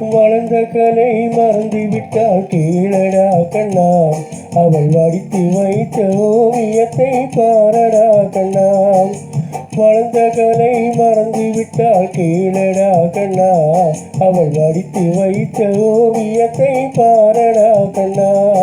வளர்ந்த கலை மறந்து விட்டால் கீழடா கண்ணா. அவள் வடித்து வைத்த ஓவியத்தை பாரடா கண்ணா. வளர்ந்த கலை மறந்து விட்டால் கீழடா கண்ணா. அவள் வடித்து வைத்த ஓவியத்தை பாரடா கண்ணா.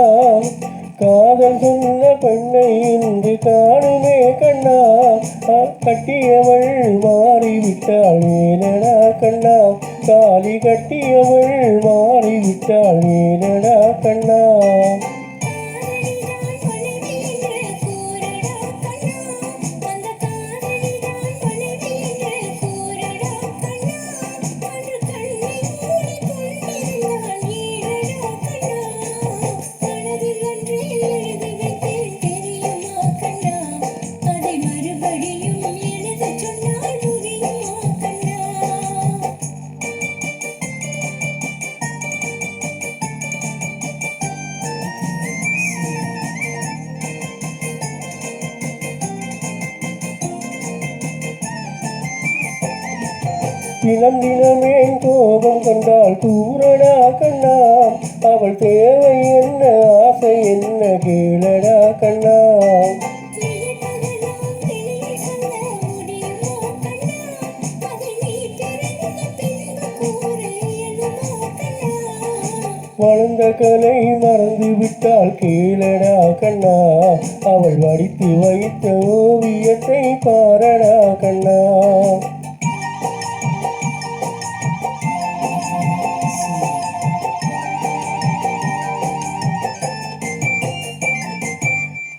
காணுமே கண்ணா கட்டியவள் மாறிவிட்டாள் ஏனடா கண்ணா. காலி கட்டியவள் மாறிவிட்டாள் ஏனடா கண்ணா. தினம் தினமே கோபம் கண்டால் கூறடா கண்ணா அவள் தேவை என்ன ஆசை என்ன கேளடா கண்ணா வளர்ந்த கலை மறந்து விட்டால் கேளடா கண்ணா அவள் வடித்து வைத்த ஓவியத்தை பாரடா கண்ணா